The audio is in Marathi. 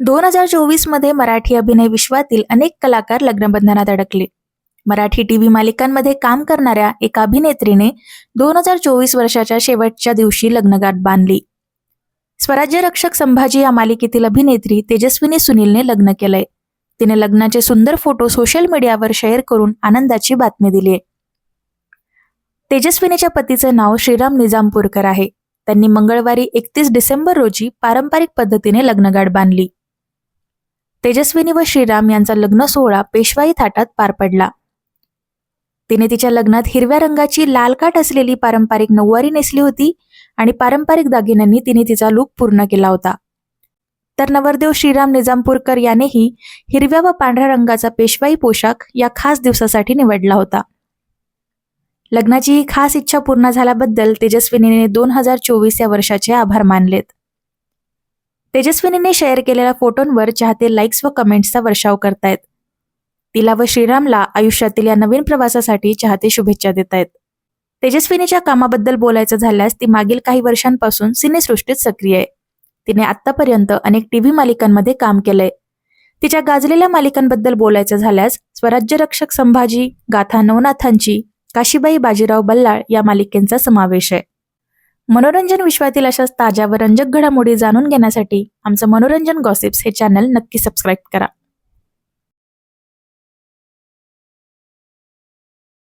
दोन हजार चोवीसमध्ये मराठी अभिनय विश्वातील अनेक कलाकार लग्नबंधनात अडकले. मराठी टीव्ही मालिकांमध्ये काम करणाऱ्या एका अभिनेत्रीने दोन हजार चोवीस वर्षाच्या शेवटच्या दिवशी लग्नगाठ बांधली. स्वराज्य रक्षक संभाजी या मालिकेतील अभिनेत्री तेजस्विनी सुनीलने लग्न केलंय. तिने लग्नाचे सुंदर फोटो सोशल मीडियावर शेअर करून आनंदाची बातमी दिली आहे तेजस्विनीच्या पतीचं नाव श्रीराम निजामपूरकर आहे. त्यांनी मंगळवारी एकतीस डिसेंबर रोजी पारंपरिक पद्धतीने लग्नगाठ बांधली. तेजस्विनी व श्रीराम यांचा लग्न सोहळा पेशवाई थाटात पार पडला. तिने तिच्या लग्नात हिरव्या रंगाची लाल काठ असलेली पारंपरिक नऊवारी नेसली होती आणि पारंपरिक दागिन्यांनी तिने तिचा लूक पूर्ण केला होता. तर नवरदेव श्रीराम निजामपूरकर यानेही हिरव्या व पांढऱ्या रंगाचा पेशवाई पोशाख या खास दिवसासाठी निवडला होता. लग्नाची ही खास इच्छा पूर्ण झाल्याबद्दल तेजस्विनीने दोन हजार चोवीस या वर्षाचे आभार मानलेत. तेजस्विनीने शेअर केलेल्या फोटोंवर चाहते लाईक्स व कमेंट्सचा वर्षाव करतायत. तिला व श्रीरामला आयुष्यातील या नवीन प्रवासासाठी चाहते शुभेच्छा देत आहेत तेजस्विनीच्या कामाबद्दल बोलायचं झाल्यास ती मागील काही वर्षांपासून सिनेसृष्टीत सक्रिय आहे. तिने आतापर्यंत अनेक टीव्ही मालिकांमध्ये काम केलंय. तिच्या गाजलेल्या मालिकांबद्दल बोलायचं झाल्यास स्वराज्य रक्षक संभाजी गाथा नवनाथांची काशीबाई बाजीराव बल्लाळ या मालिकेंचा समावेश आहे. मनोरंजन विश्वातील अशाच ताज्या व रंजक घडामोडी जाणून घेण्यासाठी आमचं मनोरंजन गॉसिप्स हे चॅनल नक्की सबस्क्राईब करा.